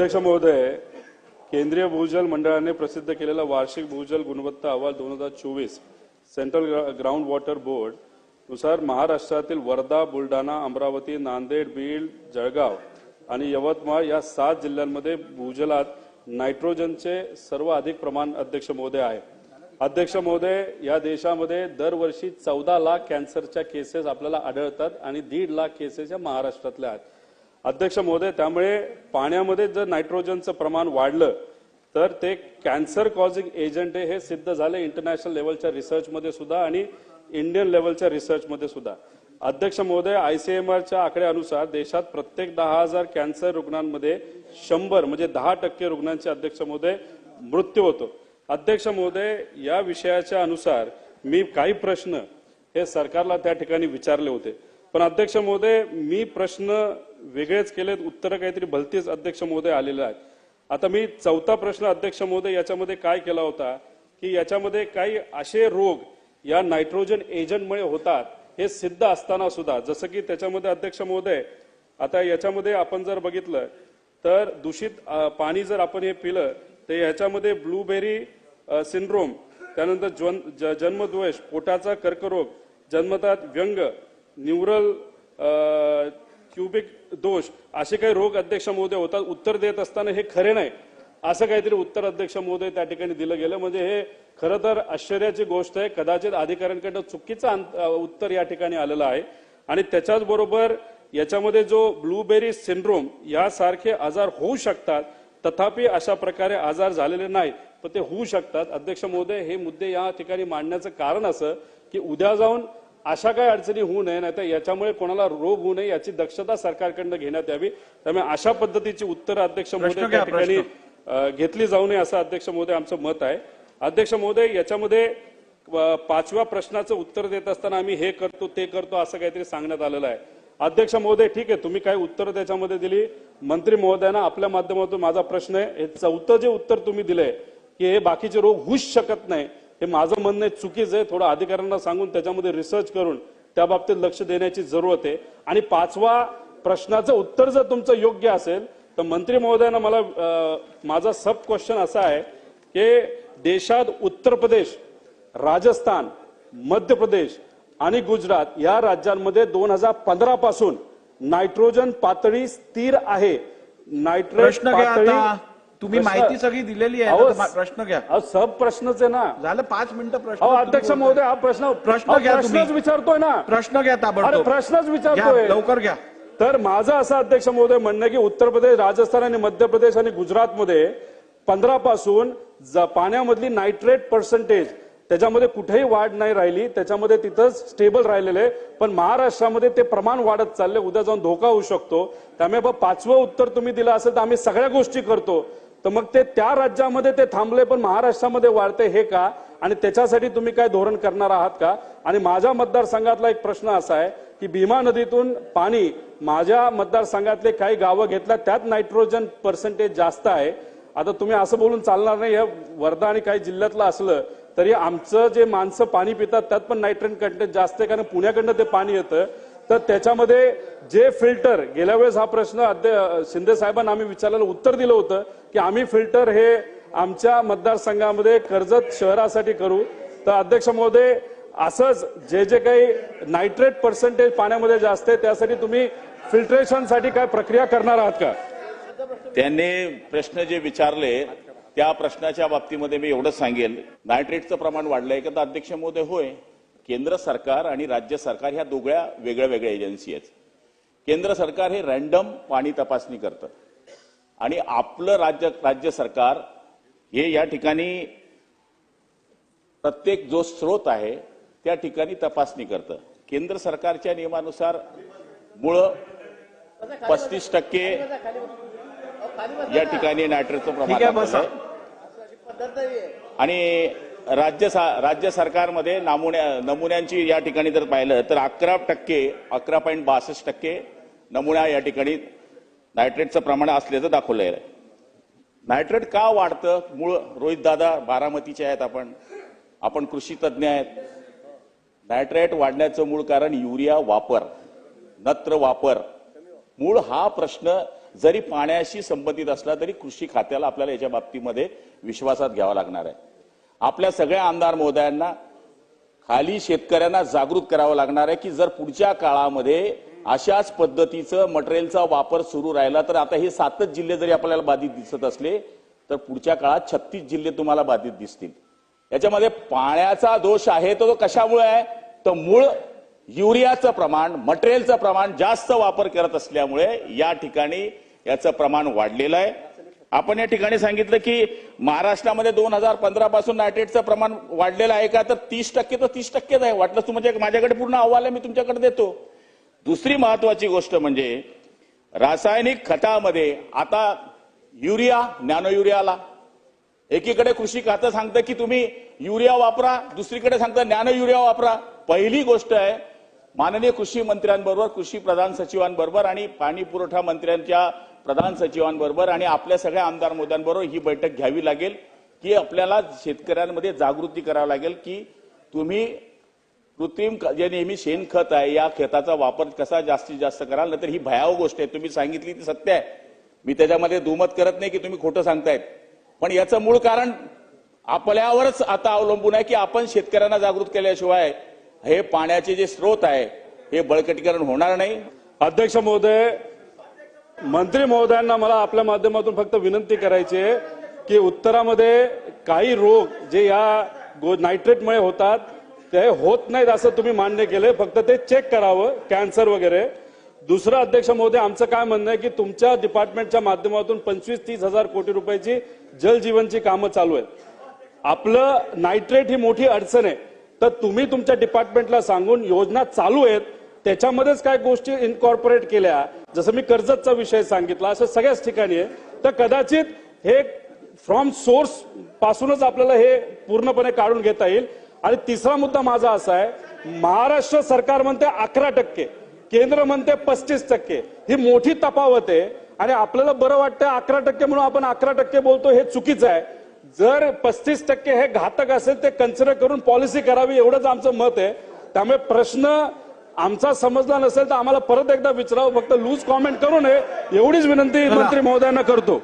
अध्यक्ष महोदय केंद्रीय भूजल मंडळाने प्रसिद्ध केलेला वार्षिक भूजल गुणवत्ता अहवाल दोन हजार चोवीस सेंट्रल ग्रा- ग्राउंड वॉटर बोर्डनुसार महाराष्ट्रातील वर्धा बुलढाणा अमरावती नांदेड बीड जळगाव आणि यवतमाळ या सात जिल्ह्यांमध्ये भूजलात नायट्रोजनचे सर्वाधिक प्रमाण अध्यक्ष महोदय आहे. अध्यक्ष महोदय या देशामध्ये दरवर्षी चौदा लाख कॅन्सरच्या केसेस आपल्याला आढळतात आणि दीड लाख केसेस या महाराष्ट्रातल्या आहेत. अध्यक्ष महोदय त्यामुळे पाण्यामध्ये जर नायट्रोजनचं प्रमाण वाढलं तर ते कॅन्सर कॉझिंग एजंट आहे हे सिद्ध झाले इंटरनॅशनल लेवलच्या रिसर्चमध्ये सुद्धा आणि इंडियन लेवलच्या रिसर्चमध्ये सुद्धा. अध्यक्ष महोदय आयसीएमआरच्या आकड्यानुसार देशात प्रत्येक दहा हजार कॅन्सर रुग्णांमध्ये शंभर म्हणजे दहा टक्के रुग्णांचे अध्यक्ष महोदय मृत्यू होतो. अध्यक्ष महोदय या विषयाच्या अनुसार मी काही प्रश्न हे सरकारला त्या ठिकाणी विचारले होते. पण अध्यक्ष महोदय मी प्रश्न वेगळेच केलेत उत्तरं काहीतरी भलतीच अध्यक्ष महोदय आलेले आहेत. आता मी चौथा प्रश्न अध्यक्ष महोदय याच्यामध्ये काय केला होता की याच्यामध्ये काही असे रोग या नायट्रोजन एजंटमुळे होतात हे सिद्ध असताना सुद्धा जसं की त्याच्यामध्ये अध्यक्ष महोदय आता याच्यामध्ये आपण जर बघितलं तर दूषित पाणी जर आपण हे पिलं तर याच्यामध्ये ब्लूबेरी सिंड्रोम त्यानंतर ज्वन- ज- जन्मद्वेष पोटाचा कर्करोग जन्मतात व्यंग न्यूरल क्युबिक दोष असे काही रोग अध्यक्ष महोदय होतात उत्तर देत असताना हे खरे नाही. असं काहीतरी उत्तर अध्यक्ष महोदय त्या ठिकाणी दिलं गेलं. म्हणजे हे खरं तर आश्चर्याची गोष्ट आहे. कदाचित अधिकाऱ्यांकडनं चुकीचं अंत- उत्तर या ठिकाणी आलेलं आहे. आणि त्याच्याच बरोबर याच्यामध्ये जो ब्लूबेरी सिंड्रोम यासारखे आजार होऊ शकतात तथापि अशा प्रकारे आजार झालेले नाहीत पण ते होऊ शकतात. अध्यक्ष महोदय हे मुद्दे या ठिकाणी मांडण्याचं कारण असं की उद्या जाऊन अशा काही अडचणी होऊ नये नाही तर याच्यामुळे कोणाला रोग होऊ नये याची दक्षता सरकारकडनं घेण्यात यावी. त्यामुळे अशा पद्धतीची उत्तरं अध्यक्ष महोदय त्या ठिकाणी घेतली जाऊ नये असं अध्यक्ष महोदय आमचं मत आहे. अध्यक्ष महोदय याच्यामध्ये पाचव्या प्रश्नाचं उत्तर देत असताना आम्ही हे करतो ते करतो असं काहीतरी सांगण्यात आलेलं आहे. अध्यक्ष महोदय ठीक आहे तुम्ही काही उत्तर त्याच्यामध्ये दिली. मंत्री महोदयांना आपल्या माध्यमातून माझा प्रश्न आहे. हे चौथं जे उत्तर तुम्ही दिलंय की हे बाकीचे रोग होऊच शकत नाही. हे माझं म्हणणं आहे चुकीचं आहे. थोडं अधिकाऱ्यांना सांगून त्याच्यामध्ये रिसर्च करून त्या बाबतीत लक्ष देण्याची जरूरत आहे. आणि पाचवा प्रश्नाचं उत्तर जर तुमचं योग्य असेल तर मंत्री महोदयांना मला माझा सब क्वेश्चन असा आहे की देशात उत्तर प्रदेश राजस्थान मध्य प्रदेश आणि गुजरात या राज्यांमध्ये दोन हजार पंधरा पासून नायट्रोजन पातळी स्थिर आहे. घ्या पातळी तुम्ही माहिती सगळी दिलेली आहे प्रश्न घ्या. सब प्रश्नच आहे ना. झालं पाच मिनिटं प्रश्न अध्यक्ष. महोदय हा प्रश्न प्रश्न घ्या प्रश्नच. विचारतोय ना. प्रश्न घ्या ताबडतोब. प्रश्नच विचारतोय. लवकर घ्या. तर माझं असं अध्यक्ष महोदय म्हणणं की उत्तर प्रदेश राजस्थान आणि मध्य प्रदेश आणि गुजरातमध्ये पंधरा पासून पाण्यामधली नायट्रेट पर्सेंटेज त्याच्यामध्ये कुठेही वाढ नाही राहिली. त्याच्यामध्ये तिथंच स्टेबल राहिलेले पण महाराष्ट्रामध्ये ते प्रमाण वाढत चालले उद्या जाऊन धोका होऊ शकतो. त्यामुळे पाचवं उत्तर तुम्ही दिलं असेल तर आम्ही सगळ्या गोष्टी करतो. तर मग ते त्या राज्यामध्ये ते थांबले पण महाराष्ट्रामध्ये वाढते हे का? आणि त्याच्यासाठी तुम्ही काय धोरण करणार आहात का? आणि माझ्या मतदारसंघातला एक प्रश्न असा आहे की भीमा नदीतून पाणी माझ्या मतदारसंघातले काही गावं घेतल्या त्यात नायट्रोजन पर्सेंटेज जास्त आहे. आता तुम्ही असं बोलून चालणार नाही हे वर्धा आणि काही जिल्ह्यातलं असलं तरी आमचं जे माणसं पाणी पितात त्यात पण नायट्रेट कंटेंट जास्त आहे कारण पुण्याकडनं ते पाणी येतं. तर त्याच्यामध्ये जे फिल्टर गेल्या वेळेस हा प्रश्न अध्य- शिंदे साहेबांना आम्ही विचारलेलं उत्तर दिलं होतं की आम्ही फिल्टर हे आमच्या मतदारसंघामध्ये कर्जत शहरासाठी करू. तर अध्यक्ष महोदय असंच जे जे काही नायट्रेट पर्सेंटेज पाण्यामध्ये जास्त आहे त्यासाठी तुम्ही फिल्ट्रेशनसाठी काय प्रक्रिया करणार आहात का? त्यांनी प्रश्न जे विचारले त्या प्रश्नाच्या बाबतीमध्ये मी एवढंच सांगेल. नायट्रेटचं प्रमाण वाढलंय का तर अध्यक्ष महोदय होय. केंद्र सरकार आणि राज्य सरकार ह्या दोघ्या वेगळ्या वेगळ्या एजन्सी आहेत. केंद्र सरकार हे रॅन्डम पाणी तपासणी करतं. आणि आपलं राज्य राज्य सरकार हे या ठिकाणी प्रत्येक जो स्रोत आहे त्या ठिकाणी तपासणी करतं. केंद्र सरकारच्या नियमानुसार मुळं पस्तीस टक्के या ठिकाणी नायट्रेटचं प्रमाण. आणि राज्य सा- राज्य सरकारमध्ये नमुन्या नमुन्यांची या ठिकाणी जर पाहिलं तर अकरा टक्के अकरा पॉईंट बासष्ट टक्के नमुन्या या ठिकाणी नायट्रेटचं प्रमाण असल्याचं दाखवलं आहे नायट्रेट का वाढतं? मूळ रोहित दादा बारामतीचे आहेत आपण. आपण कृषी तज्ज्ञ आहेत. नायट्रेट वाढण्याचं मूळ कारण युरिया वापर नत्र वापर. मूळ हा प्रश्न जरी पाण्याशी संबंधित असला तरी कृषी खात्याला आपल्याला याच्या बाबतीमध्ये विश्वासात घ्यावा लागणार आहे. आपल्या सगळ्या आमदार महोदयांना खाली शेतकऱ्यांना जागृत करावं लागणार आहे की जर पुढच्या काळामध्ये अशाच पद्धतीचं मटेरियलचा वापर सुरू राहिला तर आता हे सातच जिल्हे जरी आपल्याला बाधित दिसत असले तर पुढच्या काळात छत्तीस जिल्हे तुम्हाला बाधित दिसतील. याच्यामध्ये पाण्याचा दोष आहे तो तो कशामुळे आहे? तर मूळ युरियाचं प्रमाण मटेरियलचं प्रमाण जास्त वापर करत असल्यामुळे या ठिकाणी याचं प्रमाण वाढलेलं आहे. आपण या ठिकाणी सांगितलं की महाराष्ट्रामध्ये दोन हजार पंधरा पासून नायट्रेटचं प्रमाण वाढलेलं आहे का? तर तीस टक्के तर तीस टक्केच आहे. वाटलं म्हणजे माझ्याकडे पूर्ण अहवाल आहे मी तुमच्याकडे देतो. दुसरी महत्वाची गोष्ट म्हणजे रासायनिक खतामध्ये आता युरिया नॅनो युरियाला एकीकडे कृषी खातं सांगतं की तुम्ही युरिया वापरा दुसरीकडे सांगतं नॅनो युरिया वापरा. पहिली गोष्ट आहे माननीय कृषी मंत्र्यांबरोबर कृषी प्रधान सचिवांबरोबर आणि पाणी पुरवठा मंत्र्यांच्या प्रधान सचिवांबरोबर आणि आपल्या सगळ्या आमदार मोद्यांबरोबर ही बैठक घ्यावी लागेल की आपल्याला शेतकऱ्यांमध्ये जागृती करावी लागेल की तुम्ही कृत्रिम जे नेहमी शेणखत आहे या खताचा वापर कसा जास्तीत जास्त कराल? तर ही भयावह गोष्ट आहे. तुम्ही सांगितली ती सत्य आहे. मी त्याच्यामध्ये दुमत करत नाही की तुम्ही खोटं सांगतायत. पण याचं मूळ कारण आपल्यावरच आता अवलंबून आहे की आपण शेतकऱ्यांना जागृत केल्याशिवाय हे पाण्याचे जे स्रोत आहे हे बळकटीकरण होणार नाही. अध्यक्ष महोदय मंत्री महोदयांना मला आपल्या माध्यमातून फक्त विनंती करायची आहे की उत्तरामध्ये काही रोग जे या गो- नायट्रेटमुळे होतात ते होत नाहीत असं तुम्ही मान्य केलंय. फक्त ते चेक करावं कॅन्सर वगैरे. दुसरं अध्यक्ष महोदय आमचं काय म्हणणं आहे की तुमच्या डिपार्टमेंटच्या माध्यमातून पंचवीस तीस हजार कोटी रुपयाची जलजीवनची कामं चालू आहेत. आपलं नायट्रेट ही मोठी अडचण आहे. तर तुम्ही तुमच्या डिपार्टमेंटला सांगून योजना चालू आहेत. त्याच्यामध्येच काय गोष्टी इनकॉर्पोरेट केल्या. जसं मी कर्जतचा विषय सांगितला असं सगळ्याच ठिकाणी आहे. तर कदाचित हे फ्रॉम सोर्स पासूनच आपल्याला हे पूर्णपणे काढून घेता येईल. आणि तिसरा मुद्दा माझा असा आहे महाराष्ट्र सरकार म्हणते अकरा टक्के केंद्र म्हणते पस्तीस टक्के. ही मोठी तफावत आहे. आणि आपल्याला बरं वाटतं अकरा टक्के म्हणून आपण अकरा टक्के बोलतो हे चुकीचं आहे. जर पस्तीस टक्के हे घातक असेल ते कन्सिडर करून पॉलिसी करावी एवढंच आमचं मत आहे. त्यामुळे प्रश्न आमचा समजला नसेल तर आम्हाला परत एकदा विचारावं. फक्त लूज कॉमेंट करू नये. एवढीच विनंती मंत्री महोदयांना करतो.